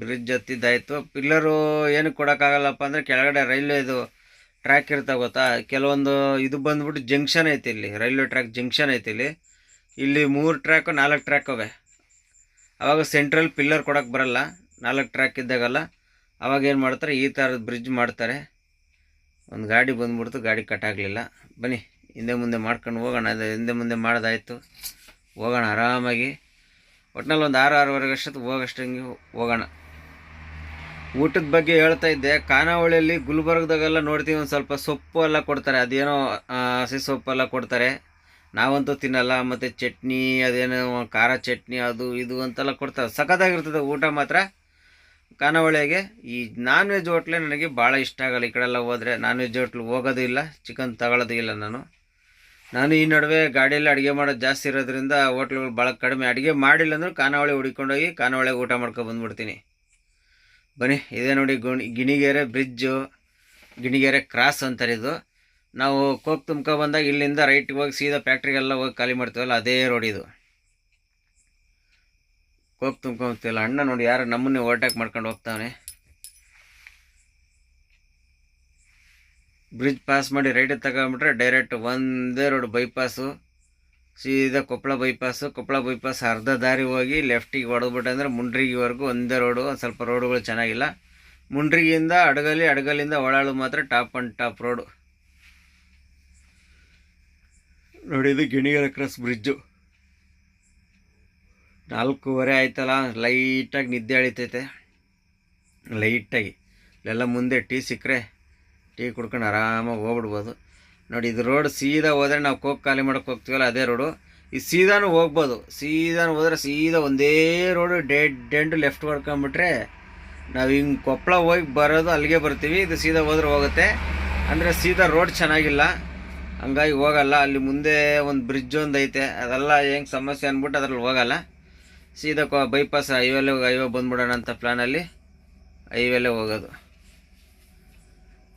ಬ್ರಿಡ್ಜ್ ಹತ್ತಿದ್ದಾಯಿತು ಪಿಲ್ಲರು ಏನಕ್ಕೆ ಕೊಡೋಕ್ಕಾಗಲ್ಲಪ್ಪ ಅಂದರೆ ಕೆಳಗಡೆ ರೈಲ್ವೆ ಇದು ಟ್ರ್ಯಾಕ್ ಇರ್ತಾ ಗೊತ್ತಾ? ಕೆಲವೊಂದು ಇದು ಬಂದ್ಬಿಟ್ಟು ಜಂಕ್ಷನ್ ಐತಿ ಇಲ್ಲಿ. ರೈಲ್ವೆ ಟ್ರ್ಯಾಕ್ ಜಂಕ್ಷನ್ ಐತಿ ಇಲ್ಲಿ. ಇಲ್ಲಿ ಮೂರು ಟ್ರ್ಯಾಕು ನಾಲ್ಕು ಟ್ರ್ಯಾಕ್ ಅವೆ. ಅವಾಗ ಸೆಂಟ್ರಲ್ ಪಿಲ್ಲರ್ ಕೊಡೋಕೆ ಬರಲ್ಲ. ನಾಲ್ಕು ಟ್ರ್ಯಾಕ್ ಇದ್ದಾಗಲ್ಲ. ಅವಾಗ ಏನು ಮಾಡ್ತಾರೆ? ಈ ಥರದ ಬ್ರಿಡ್ಜ್ ಮಾಡ್ತಾರೆ. ಒಂದು ಗಾಡಿ ಬಂದ್ಬಿಡ್ತು. ಗಾಡಿ ಕಟ್ಟಾಗಲಿಲ್ಲ ಬನ್ನಿ, ಹಿಂದೆ ಮುಂದೆ ಮಾಡ್ಕೊಂಡು ಹೋಗೋಣ. ಅದು, ಹಿಂದೆ ಮುಂದೆ ಮಾಡೋದಾಯಿತು. ಹೋಗೋಣ ಆರಾಮಾಗಿ. ಒಟ್ನಲ್ಲಿ ಒಂದು ಆರು ಆರೂವರೆಗೆ ಅಷ್ಟೊತ್ತು ಹೋಗೋಷ್ಟಂಗೆ ಹೋಗೋಣ. ಊಟದ ಬಗ್ಗೆ ಹೇಳ್ತಾ ಇದ್ದೆ. ಖಾನಾವಳಿಯಲ್ಲಿ ಗುಲ್ಬರ್ಗದಾಗೆಲ್ಲ ನೋಡ್ತೀವಿ, ಒಂದು ಸ್ವಲ್ಪ ಸೊಪ್ಪು ಎಲ್ಲ ಕೊಡ್ತಾರೆ. ಅದೇನೋ ಹಸಿ ಸೊಪ್ಪೆಲ್ಲ ಕೊಡ್ತಾರೆ. ನಾವಂತೂ ತಿನ್ನಲ್ಲ. ಮತ್ತು ಚಟ್ನಿ, ಅದೇನೋ, ಖಾರ ಚಟ್ನಿ, ಅದು, ಇದು ಅಂತೆಲ್ಲ ಕೊಡ್ತಾರೆ. ಸಖತ್ತಾಗಿರ್ತದೆ ಊಟ ಮಾತ್ರ. ಖಾನಾವಳಿಗೆ ಈ ನಾನ್ ವೆಜ್ ಹೋಟ್ಲೆ ನನಗೆ ಭಾಳ ಇಷ್ಟ ಆಗಲ್ಲ. ಈ ಕಡೆಲ್ಲ ಹೋದರೆ ನಾನ್ ವೆಜ್ ಹೋಟ್ಲು ಹೋಗೋದು ಇಲ್ಲ. ಚಿಕನ್ ತಗೊಳ್ಳೋದು ಇಲ್ಲ ನಾನು. ನಾನು ಈ ನಡುವೆ ಗಾಡಿಯಲ್ಲಿ ಅಡುಗೆ ಮಾಡೋದು ಜಾಸ್ತಿ ಇರೋದ್ರಿಂದ ಹೋಟ್ಲುಗಳು ಭಾಳ ಕಡಿಮೆ. ಅಡುಗೆ ಮಾಡಿಲ್ಲ ಅಂದ್ರೆ ಖಾನಾವಳಿ ಹುಡ್ಕೊಂಡೋಗಿ ಖಾನಾವಳಿಗೆ ಊಟ ಮಾಡ್ಕೊಂಡು ಬಂದ್ಬಿಡ್ತೀನಿ. ಬನ್ನಿ, ಇದೇ ನೋಡಿ ಗುಣಿ, ಗಿಣಿಗೆರೆ ಬ್ರಿಡ್ಜು, ಗಿಣಿಗೆರೆ ಕ್ರಾಸ್ ಅಂತಾರೆ ಇದು. ನಾವು ಕೋಕ್ ತುಂಬ್ಕೊ ಬಂದಾಗ ಇಲ್ಲಿಂದ ರೈಟ್ಗೆ ಹೋಗಿ ಸೀದಾ ಫ್ಯಾಕ್ಟ್ರಿಗೆಲ್ಲ ಹೋಗಿ ಖಾಲಿ ಮಾಡ್ತೀವಲ್ಲ, ಅದೇ ರೋಡ್ ಇದು. ಕೋಕ್ ತುಂಬ್ಕೊಂತೀವಲ್ಲ ಅಣ್ಣ ನೋಡಿ ಯಾರು ನಮ್ಮನ್ನೇ ಓವರ್ಟೇಕ್ ಮಾಡ್ಕೊಂಡು ಹೋಗ್ತಾವನೆ. ಬ್ರಿಡ್ಜ್ ಪಾಸ್ ಮಾಡಿ ರೈಟಿಗೆ ತಗೊಂಬಿಟ್ರೆ ಡೈರೆಕ್ಟ್ ಒಂದೇ ರೋಡ್ ಬೈಪಾಸು. ಸೀದಾ ಕೊಪ್ಪಳ ಬೈಪಾಸು ಕೊಪ್ಪಳ ಬೈಪಾಸ್ ಅರ್ಧ ದಾರಿ ಹೋಗಿ ಲೆಫ್ಟಿಗೆ ಹೊಡೆದ್ಬಿಟ್ಟೆ ಅಂದರೆ ಮುಂಡ್ರಿಗಿವರೆಗೂ ಒಂದೇ ರೋಡು ಒಂದು ಸ್ವಲ್ಪ ರೋಡುಗಳು ಚೆನ್ನಾಗಿಲ್ಲ. ಮುಂಡ್ರಿಗಿಯಿಂದ ಅಡಗಲಿ, ಅಡಗಲಿಂದ ಒಳಾಳು ಮಾತ್ರ ಟಾಪ್ ಆ್ಯಂಡ್ ಟಾಪ್ ರೋಡು ನೋಡಿ ಇದು ಗಿಣಿಗರ ಕ್ರಾಸ್ ಬ್ರಿಡ್ಜು ನಾಲ್ಕೂವರೆ ಆಯ್ತಲ್ಲ ಲೈಟಾಗಿ ನಿದ್ದೆ ಅಳಿತೈತೆ. ಲೈಟಾಗಿ ಇಲ್ಲೆಲ್ಲ ಮುಂದೆ ಟೀ ಸಿಕ್ಕರೆ, ಟೀ ಕುಡ್ಕೊಂಡು ಆರಾಮಾಗಿ ಹೋಗ್ಬಿಡ್ಬೋದು. ನೋಡಿ, ಇದು ರೋಡ್ ಸೀದಾ ಹೋದರೆ ನಾವು ಕೋಕ್ ಖಾಲಿ ಮಾಡೋಕೆ ಹೋಗ್ತೀವಲ್ಲ, ಅದೇ ರೋಡು ಈ ಸೀದಾನು ಹೋಗ್ಬೋದು. ಸೀದಾನು ಹೋದರೆ ಸೀದಾ ಒಂದೇ ರೋಡು ಡೆಡ್ ಎಂಡ್ ಲೆಫ್ಟ್ ಹೊಡ್ಕೊಂಬಿಟ್ರೆ ನಾವು ಹಿಂಗೆ ಕೊಪ್ಪಳ ಹೋಗಿ ಬರೋದು, ಅಲ್ಲಿಗೆ ಬರ್ತೀವಿ. ಇದು ಸೀದಾ ಹೋದ್ರೆ ಹೋಗುತ್ತೆ. ಅಂದರೆ ಸೀದಾ ರೋಡ್ ಚೆನ್ನಾಗಿಲ್ಲ. ಹಂಗಾಗಿ ಹೋಗಲ್ಲ. ಅಲ್ಲಿ ಮುಂದೆ ಒಂದು ಬ್ರಿಡ್ಜ್ ಒಂದು ಐತೆ. ಅದೆಲ್ಲ ಹೆಂಗೆ ಸಮಸ್ಯೆ ಅಂದ್ಬಿಟ್ಟು ಅದ್ರಲ್ಲಿ ಹೋಗಲ್ಲ. ಸೀದಾ ಕೊ ಬೈಪಾಸ್ ಹೈವೇಲೆ ಹೈವೇ ಬಂದ್ಬಿಡೋಣ ಅಂತ ಪ್ಲ್ಯಾನಲ್ಲಿ ಹೈವೇಲೆ ಹೋಗೋದು.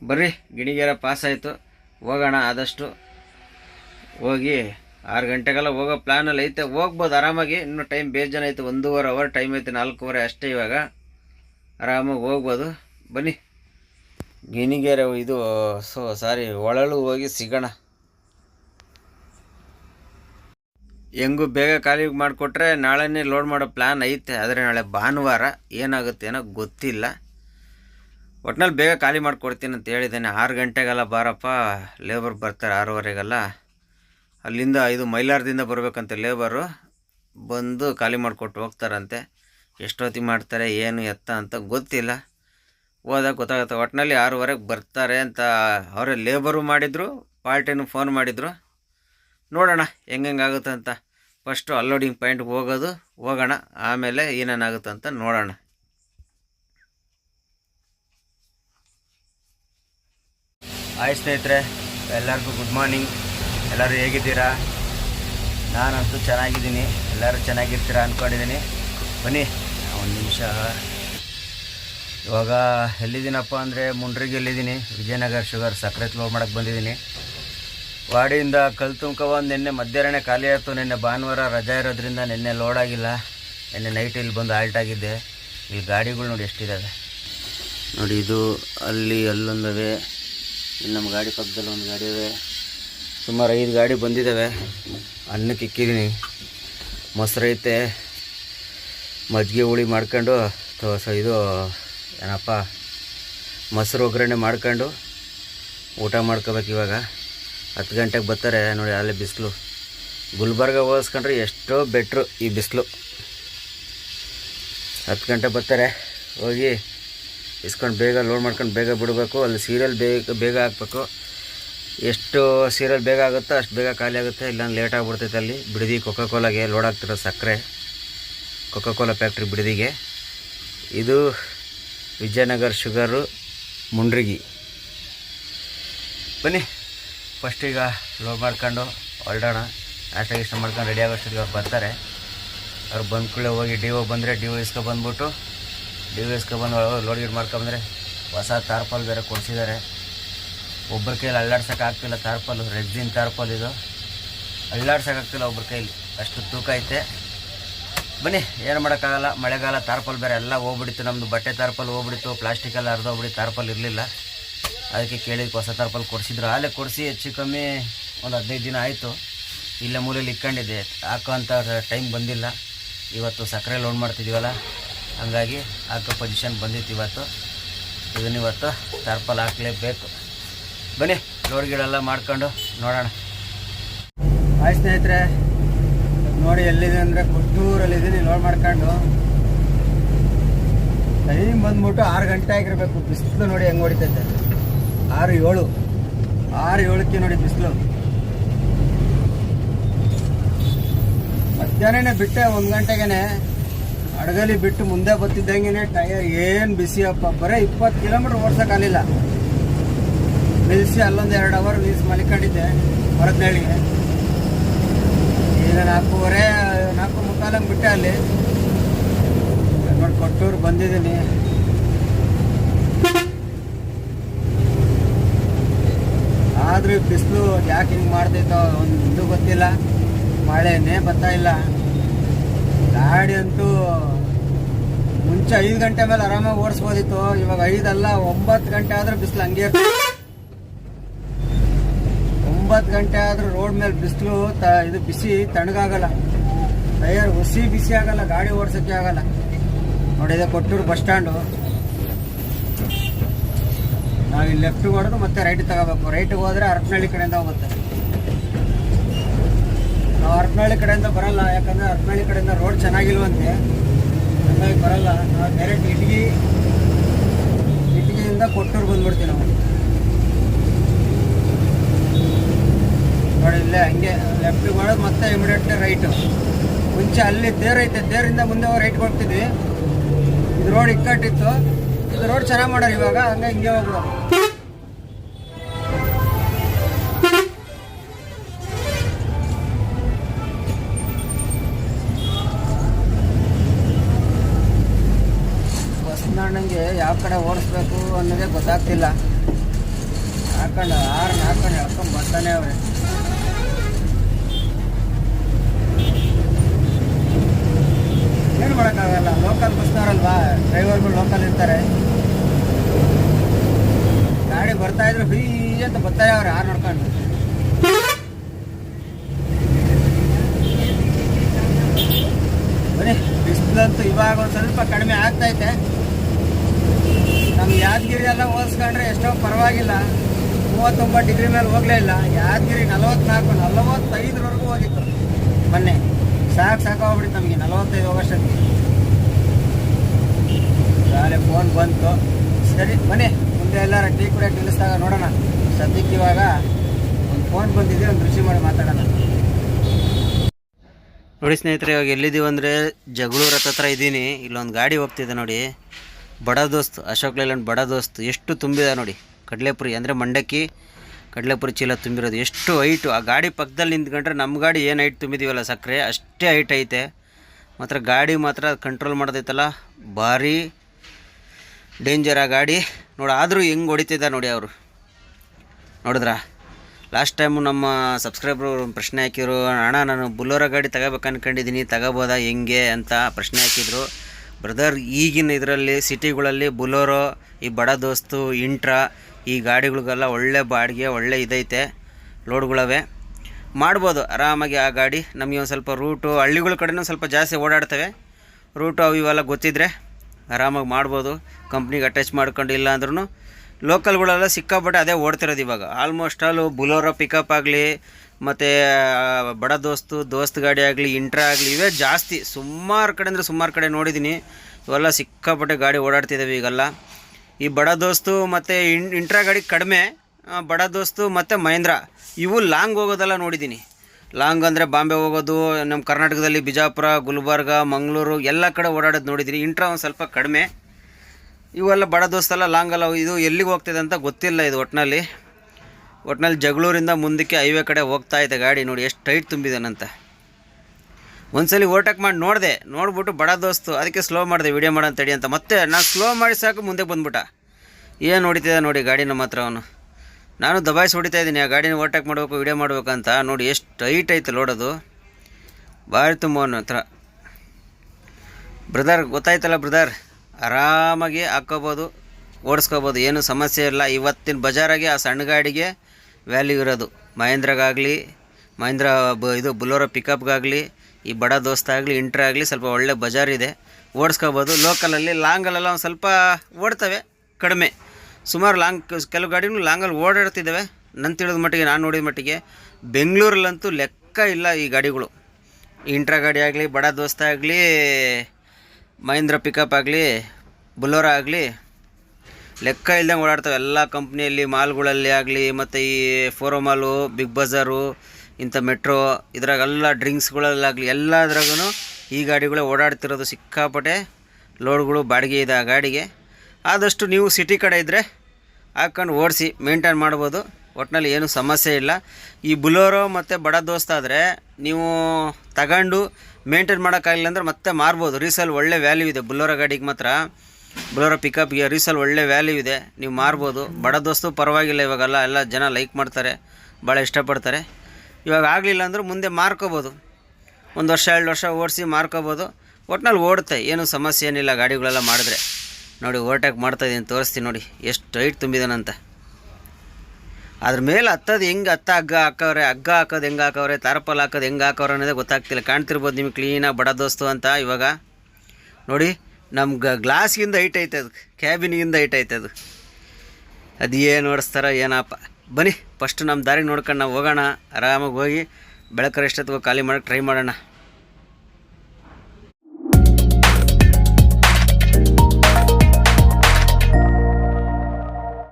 ಬರ್ರಿ, ಗಿಣಿಗೆರೆ ಪಾಸ್ ಆಯಿತು. ಹೋಗೋಣ ಆದಷ್ಟು ಹೋಗಿ ಆರು ಗಂಟೆಗೆಲ್ಲ ಹೋಗೋ ಪ್ಲ್ಯಾನಲ್ಲಿ ಐತೆ. ಹೋಗ್ಬೋದು ಆರಾಮಾಗಿ. ಇನ್ನೂ ಟೈಮ್ ಜನ ಐತೆ. ಒಂದೂವರೆ ಅವರ್ ಟೈಮ್ ಐತೆ. ನಾಲ್ಕೂವರೆ ಅಷ್ಟೇ ಇವಾಗ. ಆರಾಮಾಗಿ ಹೋಗ್ಬೋದು. ಬನ್ನಿ. ಗಿಣಿಗೆರೆ ಇದು, ಸೊ, ಸಾರಿ ಒಳಲು ಹೋಗಿ ಸಿಗೋಣ. ಹೆಂಗೂ ಬೇಗ ಖಾಲಿ ಮಾಡಿಕೊಟ್ರೆ ನಾಳೆನೇ ಲೋಡ್ ಮಾಡೋ ಪ್ಲ್ಯಾನ್ ಐತೆ. ಆದರೆ ನಾಳೆ ಭಾನುವಾರ ಏನಾಗುತ್ತೆ ಏನೋ ಗೊತ್ತಿಲ್ಲ. ಒಟ್ನಲ್ಲಿ ಬೇಗ ಖಾಲಿ ಮಾಡಿಕೊಡ್ತೀನಿ ಅಂತ ಹೇಳಿದ್ದೇನೆ. ಆರು ಗಂಟೆಗೆಲ್ಲ ಬಾರಪ್ಪ. ಲೇಬರ್ ಬರ್ತಾರೆ ಆರೂವರೆಗೆಲ್ಲ. ಅಲ್ಲಿಂದ ಐದು ಮೈಲಾರದಿಂದ ಬರಬೇಕಂತೆ ಲೇಬರು ಬಂದು ಖಾಲಿ ಮಾಡಿಕೊಟ್ಟು ಹೋಗ್ತಾರಂತೆ. ಎಷ್ಟೊತ್ತಿಗೆ ಮಾಡ್ತಾರೆ, ಏನು ಎತ್ತ ಅಂತ ಗೊತ್ತಿಲ್ಲ. ಹೋದಾಗ ಗೊತ್ತಾಗುತ್ತೆ. ಒಟ್ಟಿನಲ್ಲಿ ಆರೂವರೆಗೆ ಬರ್ತಾರೆ ಅಂತ ಅವರೇ ಲೇಬರು ಮಾಡಿದರು, ಪಾರ್ಟಿನೂ ಫೋನ್ ಮಾಡಿದರು. ನೋಡೋಣ ಹೆಂಗೆ ಅಂತ. ಫಸ್ಟು ಅಲ್ಲೋಡಿಂಗ್ ಪಾಯಿಂಟ್ಗೆ ಹೋಗೋದು, ಹೋಗೋಣ. ಆಮೇಲೆ ಏನೇನಾಗುತ್ತೆ ಅಂತ ನೋಡೋಣ. ಹಾಯ್ ಸ್ನೇಹಿತರೆ, ಎಲ್ಲರಿಗೂ ಗುಡ್ ಮಾರ್ನಿಂಗ್ ಎಲ್ಲರೂ ಹೇಗಿದ್ದೀರಾ? ನಾನಂತೂ ಚೆನ್ನಾಗಿದ್ದೀನಿ. ಎಲ್ಲರೂ ಚೆನ್ನಾಗಿರ್ತೀರಾ ಅಂದ್ಕೊಂಡಿದ್ದೀನಿ ಬನ್ನಿ ಒಂದು ನಿಮಿಷ. ಇವಾಗ ಎಲ್ಲಿದ್ದೀನಪ್ಪ ಅಂದರೆ ಮುಂಡ್ರಿಗೆ ಎಲ್ಲಿದ್ದೀನಿ. ವಿಜಯನಗರ ಶುಗರ್ ಸಕ್ಕರೆ ಲೋಡ್ ಮಾಡೋಕ್ಕೆ ಬಂದಿದ್ದೀನಿ. ವಾಡಿಯಿಂದ ಕಲ್ ತುಂಬ ನಿನ್ನೆ ಮಧ್ಯಾಹ್ನ ಖಾಲಿ ಆಯಿತು. ನಿನ್ನೆ ಭಾನುವಾರ ರಜಾ ಇರೋದ್ರಿಂದ ನಿನ್ನೆ ಲೋಡ್ ಆಗಿಲ್ಲ. ನಿನ್ನೆ ನೈಟ್ ಇಲ್ಲಿ ಬಂದು ಆಲ್ಟ್ ಆಗಿದ್ದೆ. ಇಲ್ಲಿ ಗಾಡಿಗಳು ನೋಡಿ ಎಷ್ಟಿದ್ದಾವೆ ನೋಡಿ ಇದು ಅಲ್ಲಿ ಅಲ್ಲೊಂದವೆ. ಇಲ್ಲಿ ನಮ್ಮ ಗಾಡಿ ಪಕ್ಕದಲ್ಲಿ ಒಂದು ಗಾಡಿ ಇದೆ. ಸುಮಾರು ಐದು ಗಾಡಿ ಬಂದಿದ್ದಾವೆ ಅನ್ನಕ್ಕೆ ಇಕ್ಕಿದ್ದೀನಿ. ಮೊಸರೈತೆ ಮಜ್ಜಿಗೆ ಹುಳಿ ಮಾಡ್ಕೊಂಡು ಸ ಇದು ಏನಪ್ಪ, ಮೊಸರು ಒಗ್ಗರಣೆ ಮಾಡ್ಕೊಂಡು ಊಟ ಮಾಡ್ಕೋಬೇಕು ಇವಾಗ. ಹತ್ತು ಗಂಟೆಗೆ ಬರ್ತಾರೆ ನೋಡಿ ಅಲ್ಲಿ ಬಿಸಿಲು. ಗುಲ್ಬರ್ಗ ಹೋಲಿಸ್ಕೊಂಡ್ರೆ ಎಷ್ಟೋ ಬೆಟ್ರು ಈ ಬಿಸಿಲು. ಹತ್ತು ಗಂಟೆ ಬರ್ತಾರೆ. ಹೋಗಿ ಇಸ್ಕೊಂಡು ಬೇಗ ಲೋಡ್ ಮಾಡ್ಕೊಂಡು ಬೇಗ ಬಿಡಬೇಕು. ಅಲ್ಲಿ ಸೀರಿಯಲ್ ಬೇಗ ಬೇಗ ಹಾಕ್ಬೇಕು. ಎಷ್ಟು ಸೀರಿಯಲ್ ಬೇಗ ಆಗುತ್ತೋ ಅಷ್ಟು ಬೇಗ ಖಾಲಿ ಆಗುತ್ತೆ. ಇಲ್ಲಾಂದ್ರೆ ಲೇಟ್ ಆಗಿಬಿಡ್ತೈತೆ ಅಲ್ಲಿ. ಬಿಡದಿ ಕೊಕೋ ಕೋಲಾಗೆ ಲೋಡ್ ಆಗ್ತಿರೋ ಸಕ್ಕರೆ. ಕೊಕೋ ಕೋಲಾ ಫ್ಯಾಕ್ಟ್ರಿ ಬಿಡದಿಗೆ. ಇದು ವಿಜಯನಗರ ಶುಗರು ಮುಂಡ್ರಿಗಿ. ಬನ್ನಿ. ಫಸ್ಟ್ ಈಗ ಲೋಡ್ ಮಾಡ್ಕೊಂಡು ಹೊರಡೋಣ. ನಾಷ್ಟ ಇಷ್ಟ ಮಾಡ್ಕೊಂಡು ರೆಡಿ ಆಗೋಷ್ಟೊತ್ತಿಗೆ ಅವ್ರು ಬರ್ತಾರೆ. ಅವ್ರು ಬಂದ ಕೂಡಲೇ ಹೋಗಿ ಡಿ ಒ ಬಂದರೆ ಡಿ ಒ ಇಸ್ಕೊ ಬಂದ್ಬಿಟ್ಟು ಡಿ ಒ ಇಸ್ಕೊ ಬಂದು ಲೋಡ್ ಗೀಡ್ ಮಾಡ್ಕೊಂಬಂದ್ರೆ ಹೊಸ ತಾರ್ಪಾಲ್ ಬೇರೆ ಕೊಡಿಸಿದ್ದಾರೆ ಒಬ್ಬರ ಕೈಯಲ್ಲಿ ಅಳ್ಳಾಡ್ಸೋಕೆ ಆಗ್ತಿಲ್ಲ ತಾರ್ಪಾಲು ರೆಡ್ಜಿನ್ ತಾರ್ಪಾಲ್ ಇದು. ಅಳ್ಳಾಡ್ಸೋಕೆ ಆಗ್ತಿಲ್ಲ ಒಬ್ಬರ ಕೈಲಿ. ಅಷ್ಟು ತೂಕ ಐತೆ. ಬನ್ನಿ, ಏನು ಮಾಡೋಕ್ಕಾಗಲ್ಲ. ಮಳೆಗಾಲ ತಾರ್ಪಲ್ ಬೇರೆ ಎಲ್ಲ ಹೋಗ್ಬಿಡಿತ್ತು ನಮ್ಮದು ಬಟ್ಟೆ ತಾರ್ಪಲ್ ಹೋಗ್ಬಿಡಿತ್ತು ಪ್ಲಾಸ್ಟಿಕೆಲ್ಲ ಅರ್ಧ ಹೋಗ್ಬಿಡಿ ತಾರ್ಪಲ್ ಇರಲಿಲ್ಲ. ಅದಕ್ಕೆ ಕೇಳಿ ಹೊಸ ತಾರ್ಪಲ್ ಕೊಡಿಸಿದ್ರು. ಅಲ್ಲೇ ಕೊಡಿಸಿ ಹೆಚ್ಚು ಕಮ್ಮಿ ಒಂದು ಹದಿನೈದು ದಿನ ಆಯಿತು. ಇಲ್ಲೇ ಮೂಲೆಯಲ್ಲಿ ಇಕ್ಕಂಡಿದ್ದೆ. ಹಾಕೋ ಅಂಥ ಟೈಮ್ ಬಂದಿಲ್ಲ. ಇವತ್ತು ಸಕ್ಕರೆ ಲೋಡ್ ಮಾಡ್ತಿದ್ದೀವಲ್ಲ ಹಂಗಾಗಿ ಹಾಕೋ ಪೊಸಿಷನ್ ಬಂದಿತ್ತು ಇವತ್ತು. ಇದನ್ನ ಇವತ್ತು ತಾರ್ಪಲ್ ಹಾಕಲೇಬೇಕು. ಬನ್ನಿ ಲೋಡ್ ಗಿಡೆಲ್ಲ ಮಾಡ್ಕೊಂಡು ನೋಡೋಣ. ಹಾಯ್ ಸ್ನೇಹಿತರೆ, ನೋಡಿ ಎಲ್ಲಿದೆ ಅಂದರೆ ಕೊಟ್ಟೂರಲ್ಲಿದ್ದೀನಿ ಲೋಡ್ ಮಾಡ್ಕೊಂಡು. ಟೈಮ್ ಬಂದ್ಬಿಟ್ಟು ಆರು ಗಂಟೆ ಆಗಿರಬೇಕು, ಬಿಸಿಲು ನೋಡಿ ಹೆಂಗೆ ಹೊಡಿತೈತೆ. ಆರು ಏಳು, ಆರು ಏಳಕ್ಕೆ ನೋಡಿ ಬಿಸಿಲು. ಮಧ್ಯಾಹ್ನನೇ ಬಿಟ್ಟೆ ಒಂದು ಗಂಟೆಗೆ ಅಡಗಲಿ ಬಿಟ್ಟು ಮುಂದೆ ಬರ್ತಿದ್ದಂಗೆನೆ ಟೈರ್ ಏನು ಬಿಸಿಯಪ್ಪ ಬರೀ ಇಪ್ಪತ್ತು ಕಿಲೋಮೀಟ್ರ್ ಓಡ್ಸೋಕ್ಕಾಗಲಿಲ್ಲ ನಿಲ್ಲಿಸಿ ಅಲ್ಲೊಂದು ಎರಡು ಅವರ್ ನಿಲ್ಲಿಸಿ ಮಲಿಕೊಂಡಿದ್ದೆ ಹೊರದ್ನಳ್ಳಿಗೆ ಈಗ ನಾಲ್ಕೂವರೆ, ನಾಲ್ಕು ಮುಕ್ಕಾಲಂಗೆ ಬಿಟ್ಟೆ ಅಲ್ಲಿ. ನೋಡಿ, ಕೊಟ್ಟೂರು ಬಂದಿದ್ದೀನಿ. ಆದ್ರೂ ಬಿಸಿಲು ಯಾಕೆ ಹಿಂಗೆ ಮಾಡ್ತೈತೋ ಒಂದು ಗೊತ್ತಿಲ್ಲ. ಮಳೆನೇ ಬರ್ತಾ ಇಲ್ಲ. ಗಾಡಿ ಅಂತೂ ಮುಂಚೆ ಐದು ಗಂಟೆ ಮೇಲೆ ಆರಾಮಾಗಿ ಓಡಿಸ್ಬೋದಿತ್ತು, ಇವಾಗ ಐದಲ್ಲ ಒಂಬತ್ತು ಗಂಟೆ ಆದ್ರೆ ಬಿಸಿಲು ಹಂಗೆ. ಒಂಬತ್ತು ಗಂಟೆ ಆದ್ರೂ ರೋಡ್ ಮೇಲೆ ಬಿಸಿಲು ತ ಇದು ಬಿಸಿ ತಣ್ಣಗಾಗಲ್ಲ. ಟೈರ್ ಹುಸಿ ಬಿಸಿ ಆಗಲ್ಲ, ಗಾಡಿ ಓಡ್ಸೋಕ್ಕೆ ಆಗಲ್ಲ. ನೋಡಿದೆ ಕೊಟ್ಟೂರು ಬಸ್ ಸ್ಟ್ಯಾಂಡು. ನಾವು ಇಲ್ಲಿ ಲೆಫ್ಟಿಗೆ ಹೊಡೆದು ಮತ್ತೆ ರೈಟ್ ತಗೋಬೇಕು. ರೈಟಿಗೆ ಹೋದ್ರೆ ಅರಪನಹಳ್ಳಿ ಕಡೆಯಿಂದ ಹೋಗುತ್ತೆ. ಹರಪನಹಳ್ಳಿ ಕಡೆಯಿಂದ ಬರಲ್ಲ, ಯಾಕಂದ್ರೆ ಹರಪನಹಳ್ಳಿ ಕಡೆಯಿಂದ ರೋಡ್ ಚೆನ್ನಾಗಿಲ್ವಂತೆ. ಹಂಗಾಗಿ ಬರಲ್ಲ. ನಾವು ಡೈರೆಕ್ಟ್ ಇಟ್ಗಿ ಇಟ್ಗಿಯಿಂದ ಕೊಟ್ಟೂರು ಬಂದ್ಬಿಡ್ತೀವಿ ನಾವು. ನೋಡಿ ಇಲ್ಲೇ ಹಂಗೆ ಲೆಫ್ಟಿಗೆ ಮಾಡೋದು ಮತ್ತೆ ಇಮಿಡಿಯೇಟ್ಲಿ ರೈಟು ಮುಂಚೆ ಅಲ್ಲಿ ದೇರ್ ಐತೆ ದೇರಿಂದ ಮುಂದೆ ರೈಟ್ ಕೊಡ್ತಿದ್ವಿ ಇದು ರೋಡ್ ಇಕ್ಕಟ್ಟಿತ್ತು. ಇದು ರೋಡ್ ಚೆನ್ನಾಗಿ ಮಾಡೋರು ಇವಾಗ, ಹಂಗೆ ಹಿಂಗೆ ಹೋಗ್ಬಿಡೋದು ಕಡೆ ಓಡಿಸ್ಬೇಕು ಅನ್ನೋದೇ ಗೊತ್ತಾಗ್ತಿಲ್ಲ. ಹಾಕೊಂಡು ಆರು ಹಾಕೊಂಡು ಹೇಳ್ಕೊಂಡು ಬರ್ತಾನೆ ಅವ್ರೆ. ಏನು ಮಾಡೋಕ್ಕಾಗಲ್ಲ? ಲೋಕಲ್ ಬಸ್ನವ್ರಲ್ವಾ ಡ್ರೈವರ್ಗಳು ಲೋಕಲ್ ಇರ್ತಾರೆ. ಗಾಡಿ ಬರ್ತಾ ಇದ್ರು ಫ್ರೀ ಅಂತ ಬರ್ತಾರೆ ಅವ್ರು ಯಾರು ನೋಡ್ಕೊಂಡು ಬನ್ನಿ ಬಿಸಿಲಂತೂ ಇವಾಗ ಒಂದು ಸ್ವಲ್ಪ ಕಡಿಮೆ ಆಗ್ತೈತೆ. ಯಾದಗಿರಿ ಎಲ್ಲ ಹೋಲಿಸ್ಕೊಂಡ್ರೆ ಎಷ್ಟೋ ಪರವಾಗಿಲ್ಲ. ಮೂವತ್ತೊಂಬತ್ತು ಡಿಗ್ರಿ ಮೇಲೆ ಹೋಗಲೇ ಇಲ್ಲ. ಯಾದಗಿರಿ ನಲವತ್ನಾಲ್ಕು, ನಲವತ್ತೈದರವರೆಗೂ ಹೋಗಿತ್ತು. ಮೊನ್ನೆ. ಸಾಕು ಸಾಕಾಗ್ಬಿಡಿತ್ತು ನಮಗೆ ನಲವತ್ತೈದು ಹೋಗೋಷ್ಟೊತ್ತಿಗೆ ನಾಳೆ ಫೋನ್ ಬಂತು. ಸರಿ ಮನೆ ಮುಂದೆ ಎಲ್ಲರ ಟೀ ಕೂಡ ನಿಲ್ಲಿಸಿದಾಗ ನೋಡೋಣ. ಸದ್ಯಕ್ಕೆ ಇವಾಗ ಒಂದು ಫೋನ್ ಬಂದಿದೆ, ಒಂದು ರುಚಿ ಮಾಡಿ ಮಾತಾಡೋಣ. ನೋಡಿ ಸ್ನೇಹಿತರೆ, ಇವಾಗ ಎಲ್ಲಿದ್ದೀವಿ ಅಂದರೆ ಜಗಳೂರು ಹತ್ರ ಇದ್ದೀನಿ. ಇಲ್ಲೊಂದು ಗಾಡಿ ಹೋಗ್ತಿದೆ ನೋಡಿ. ಬಡ ದೋಸ್ತ್, ಅಶೋಕ್ ಲೇಲ್ಯಾಂಡ್ ಬಡ ದೋಸ್ತ್, ಎಷ್ಟು ತುಂಬಿದೆ ನೋಡಿ. ಕಡಲೆಪುರಿ ಅಂದರೆ ಮಂಡಕ್ಕಿ, ಕಡಲೆಪುರಿ ಚೀಲ ತುಂಬಿರೋದು. ಎಷ್ಟು ಹೈಟು ಆ ಗಾಡಿ ಪಕ್ಕದಲ್ಲಿ ನಿಂತ್ಕೊಂಡ್ರೆ ನಮ್ಮ ಗಾಡಿ ಏನು ಹೈಟ್ ತುಂಬಿದೀವಲ್ಲ ಸಕ್ಕರೆ ಅಷ್ಟೇ ಹೈಟ್ ಐತೆ. ಮಾತ್ರ ಗಾಡಿ ಮಾತ್ರ ಕಂಟ್ರೋಲ್ ಮಾಡೋದೈತಲ್ಲ. ಭಾರಿ ಡೇಂಜರ್ ಆ ಗಾಡಿ. ನೋಡಿ, ಆದರೂ ಹೆಂಗೆ ಹೊಡಿತಿದ್ದ ನೋಡಿ ಅವರು. ನೋಡಿದ್ರಾ? ಲಾಸ್ಟ್ ಟೈಮು ನಮ್ಮ ಸಬ್ಸ್ಕ್ರೈಬರ್ ಪ್ರಶ್ನೆ ಹಾಕಿದ್ರು, ಅಣ್ಣ, ನಾನು ಬುಲ್ಲೋರ ಗಾಡಿ ತಗೋಬೇಕು ಅಂದ್ಕೊಂಡಿದ್ದೀನಿ ತಗೋಬೋದಾ? ಹೆಂಗೆ? ಅಂತ ಪ್ರಶ್ನೆ ಹಾಕಿದ್ರು. ಬ್ರದರ್, ಈಗಿನ ಇದರಲ್ಲಿ ಸಿಟಿಗಳಲ್ಲಿ ಬುಲೋರೋ, ಈ ಬಡ ದೋಸ್ತು, ಇಂಟ್ರಾ, ಈ ಗಾಡಿಗಳಿಗೆಲ್ಲ ಒಳ್ಳೆ ಬಾಡಿಗೆ, ಒಳ್ಳೆ ಇದೈತೆ, ಲೋಡ್ಗಳವೆ. ಮಾಡ್ಬೋದು, ಆರಾಮಾಗಿ ಆ ಗಾಡಿ. ನಮಗೆ ಒಂದು ಸ್ವಲ್ಪ ರೂಟು, ಹಳ್ಳಿಗಳ ಕಡೆನೂ ಸ್ವಲ್ಪ ಜಾಸ್ತಿ ಓಡಾಡ್ತವೆ. ರೂಟು ಅವು ಇವೆಲ್ಲ ಗೊತ್ತಿದ್ರೆ ಆರಾಮಾಗಿ ಮಾಡ್ಬೋದು. ಕಂಪ್ನಿಗೆ ಅಟ್ಯಾಚ್ ಮಾಡ್ಕೊಂಡು ಇಲ್ಲ ಅಂದ್ರೂ ಲೋಕಲ್ಗಳೆಲ್ಲ ಸಿಕ್ಕಾಪಟ್ಟೆ ಅದೇ ಓಡ್ತಿರೋದು ಇವಾಗ. ಆಲ್ಮೋಸ್ಟ್ ಆಲು ಬುಲೋರೋ ಪಿಕಪ್ ಆಗಲಿ, ಮತ್ತು ಬಡ ದೋಸ್ತು, ದೋಸ್ತ್ ಗಾಡಿ ಆಗಲಿ ಇಂಟ್ರಾ ಆಗಲಿ, ಇವೇ ಜಾಸ್ತಿ. ಸುಮಾರು ಕಡೆ ಅಂದರೆ ಸುಮಾರು ಕಡೆ ನೋಡಿದ್ದೀನಿ ಇವೆಲ್ಲ ಸಿಕ್ಕಾಪಟ್ಟೆ ಗಾಡಿ ಓಡಾಡ್ತಿದ್ದಾವೆ ಈಗೆಲ್ಲ. ಈ ಬಡ ದೋಸ್ತು ಮತ್ತು ಇನ್ ಇಂಟ್ರಾ ಗಾಡಿ ಕಡಿಮೆ ಬಡ ದೋಸ್ತು ಮತ್ತು ಮಹೇಂದ್ರ, ಇವು ಲಾಂಗ್ ಹೋಗೋದೆಲ್ಲ ನೋಡಿದ್ದೀನಿ ಲಾಂಗ್ ಅಂದರೆ ಬಾಂಬೆ ಹೋಗೋದು ನಮ್ಮ ಕರ್ನಾಟಕದಲ್ಲಿ ಬಿಜಾಪುರ, ಗುಲ್ಬರ್ಗ, ಮಂಗಳೂರು, ಎಲ್ಲ ಕಡೆ ಓಡಾಡೋದು ನೋಡಿದ್ದೀನಿ ಇಂಟ್ರಾ ಒಂದು ಸ್ವಲ್ಪ ಕಡಿಮೆ. ಇವೆಲ್ಲ ಬಡ ದೋಸ್ತಲ್ಲ ಲಾಂಗಲ್ಲ ಇದು ಎಲ್ಲಿಗೆ ಹೋಗ್ತಿದೆ ಅಂತ ಗೊತ್ತಿಲ್ಲ ಇದು ಒಟ್ಟಿನಲ್ಲಿ ಒಟ್ಟಿನಲ್ಲಿ ಜಗಳೂರಿಂದ ಮುಂದಕ್ಕೆ ಹೈವೇ ಕಡೆ ಹೋಗ್ತಾ ಇದೆ ಗಾಡಿ ನೋಡಿ, ಎಷ್ಟು ಟೈಟ್ ತುಂಬಿದಾನಂತ ಒಂದ್ಸಲಿ ಓಟಕ್ಕೆ ಮಾಡಿ ನೋಡಿದೆ, ನೋಡ್ಬಿಟ್ಟು ಬಡ ದೋಸ್ತು, ಅದಕ್ಕೆ ಸ್ಲೋ ಮಾಡಿದೆ ವಿಡಿಯೋ ಮಾಡೋಣ ತಡಿ ಅಂತ. ಮತ್ತೆ ನಾನು ಸ್ಲೋ ಮಾಡಿ ಸಾಕು, ಮುಂದೆ ಬಂದ್ಬಿಟ್ಟ. ಏನು ಹೊಡಿತಿದ್ದ ನೋಡಿ ಗಾಡಿ ನಮ್ಮ ಹತ್ರ ಅವನು. ನಾನು ದಬಾಯಿಸಿ ಹೊಡಿತಾ ಇದ್ದೀನಿ, ಆ ಗಾಡಿನ ಓಟಕ್ಕೆ ಮಾಡಬೇಕು ವಿಡಿಯೋ ಅಂತ. ನೋಡಿ, ಎಷ್ಟು ಟೈಟ್ ಐತೆ ನೋಡೋದು ಭಾರಿ ತುಂಬ ಅವನ ಹತ್ರ. ಬ್ರದರ್ ಗೊತ್ತಾಯ್ತಲ್ಲ ಬ್ರದರ್ ಆರಾಮಾಗಿ ಹಾಕ್ಕೋಬೋದು, ಓಡಿಸ್ಕೋಬೋದು, ಏನು ಸಮಸ್ಯೆ ಇಲ್ಲ. ಇವತ್ತಿನ ಬಜಾರಾಗೆ ಆ ಸಣ್ಣ ಗಾಡಿಗೆ ವ್ಯಾಲ್ಯೂ ಇರೋದು. ಮಹೇಂದ್ರಗಾಗಲಿ, ಮಹೇಂದ್ರ ಬ ಇದು ಬುಲೋರೋ ಪಿಕಪ್ಗಾಗಲಿ, ಈ ಬಡ ದೋಸ್ತ ಆಗಲಿ ಇಂಟ್ರ ಆಗಲಿ ಸ್ವಲ್ಪ ಒಳ್ಳೆ ಬಜಾರ್ ಇದೆ. ಓಡಿಸ್ಕೋಬೋದು. ಲೋಕಲಲ್ಲಿ ಲಾಂಗಲ್ಲೆಲ್ಲ ಒಂದು ಸ್ವಲ್ಪ ಓಡ್ತವೆ, ಕಡಿಮೆ. ಸುಮಾರು ಲಾಂಗ್ ಕೆಲವು ಗಾಡಿನೂ ಲಾಂಗಲ್ಲಿ ಓಡಾಡ್ತಿದ್ದಾವೆ. ನನ್ನ ತಿಳಿದ ಮಟ್ಟಿಗೆ, ನಾನು ನೋಡಿದ ಮಟ್ಟಿಗೆ ಬೆಂಗಳೂರಲ್ಲಂತೂ ಲೆಕ್ಕ ಇಲ್ಲ ಈ ಗಾಡಿಗಳು. ಇಂಟ್ರಾ ಗಾಡಿ ಆಗಲಿ, ಬಡ ದೋಸ್ತ ಆಗಲಿ ಮಹೇಂದ್ರ ಪಿಕಪ್ ಆಗಲಿ ಬುಲೋರ ಆಗಲಿ, ಲೆಕ್ಕ ಇಲ್ದಂಗೆ ಓಡಾಡ್ತವೆ. ಎಲ್ಲ ಕಂಪ್ನಿಯಲ್ಲಿ ಮಾಲ್ಗಳಲ್ಲಿ ಆಗಲಿ, ಮತ್ತು ಈ ಫೋರೋ ಮಾಲು ಬಿಗ್ ಬಜಾರು ಇಂಥ ಮೆಟ್ರೋ ಇದ್ರಾಗೆಲ್ಲ ಡ್ರಿಂಕ್ಸ್ಗಳಲ್ಲಾಗಲಿ ಎಲ್ಲದ್ರಾಗೂ ಈ ಗಾಡಿಗಳೇ ಓಡಾಡ್ತಿರೋದು ಸಿಕ್ಕಾಪಟ್ಟೆ ಲೋಡ್ಗಳು ಬಾಡಿಗೆ ಇದೆ ಆ ಗಾಡಿಗೆ. ಆದಷ್ಟು ನೀವು ಸಿಟಿ ಕಡೆ ಇದ್ದರೆ ಹಾಕ್ಕೊಂಡು ಓಡಿಸಿ ಮೇಂಟೈನ್ ಮಾಡ್ಬೋದು. ಒಟ್ಟಿನಲ್ಲಿ ಏನೂ ಸಮಸ್ಯೆ ಇಲ್ಲ. ಈ ಬುಲೋರೋ ಮತ್ತು ಬಡ ದೋಸ್ತಾದರೆ ನೀವು ತಗೊಂಡು ಮೇಂಟೈನ್ ಮಾಡೋಕ್ಕಾಗಿಲ್ಲ ಅಂದರೆ ಮತ್ತೆ ಮಾರ್ಬೋದು. ರೀಸೇಲ್ ಒಳ್ಳೆ ವ್ಯಾಲ್ಯೂ ಇದೆ. ಬುಲ್ಲೋರ ಗಾಡಿಗೆ ಮಾತ್ರ. ಬುಲೋರೋ ಪಿಕಪ್ಗೆ ರೀಸೇಲ್ ಒಳ್ಳೆ ವ್ಯಾಲ್ಯೂ ಇದೆ. ನೀವು ಮಾರ್ಬೋದು. ಬಡ ದೋಸ್ತು ಪರವಾಗಿಲ್ಲ ಇವಾಗೆಲ್ಲ. ಎಲ್ಲ ಜನ ಲೈಕ್ ಮಾಡ್ತಾರೆ. ಭಾಳ ಇಷ್ಟಪಡ್ತಾರೆ. ಇವಾಗ ಆಗಲಿಲ್ಲ ಅಂದ್ರೆ ಮುಂದೆ ಮಾರ್ಕೋಬೋದು. ಒಂದು ವರ್ಷ, ಎರಡು ವರ್ಷ ಓಡಿಸಿ ಮಾರ್ಕೋಬೋದು. ಒಟ್ನಲ್ಲಿ ಓಡುತ್ತೆ. ಏನು ಸಮಸ್ಯೆ ಏನಿಲ್ಲ. ಗಾಡಿಗಳೆಲ್ಲ ಮಾಡಿದ್ರೆ. ನೋಡಿ, ಓವರ್ಟೇಕ್ ಮಾಡ್ತಾಯಿದ್ದೀನಿ ತೋರಿಸ್ತೀನಿ ನೋಡಿ. ಎಷ್ಟು ಟೈಟ್ ತುಂಬಿದಾನಂತ. ಅದ್ರ ಮೇಲೆ ಹತ್ತೋದು ಹೆಂಗೆ ಹತ್ತ ಹಗ್ಗ ಹಾಕವ್ರೆ, ಹಗ್ಗ ಹಾಕೋದು ಹೆಂಗೆ ಹಾಕವ್ರೆ, ತಾರಪಲ್ ಹಾಕೋದು ಹೆಂಗೆ ಹಾಕವ್ರೆ ಅನ್ನೋದೇ ಗೊತ್ತಾಗ್ತಿಲ್ಲ. ಕಾಣ್ತಿರ್ಬೋದು ನಿಮ್ಗೆ ಕ್ಲೀನಾಗಿ ಬಡ ದೋಸ್ತು ಅಂತ ಇವಾಗ. ನೋಡಿ ನಮ್ಗೆ ಗ್ಲಾಸ್ಗಿಂದ ಹೈಟ್ ಐತೆ ಅದು ಕ್ಯಾಬಿನ್ಗಿಂದ ಹೈಟ್ ಐತೆ ಅದು. ಅದು ಏನು ಓಡಿಸ್ತಾರೋ, ಏನಪ್ಪ. ಬನ್ನಿ ಫಸ್ಟ್ ನಮ್ಮ ದಾರಿ ನೋಡ್ಕೊಂಡು ನಾವು ಹೋಗೋಣ. ಆರಾಮಾಗಿ ಹೋಗಿ ಬೆಳಕರೆ ಎಷ್ಟೊತ್ತಿಗೆ ಖಾಲಿ ಮಾಡೋಕ್ಕೆ ಟ್ರೈ ಮಾಡೋಣ.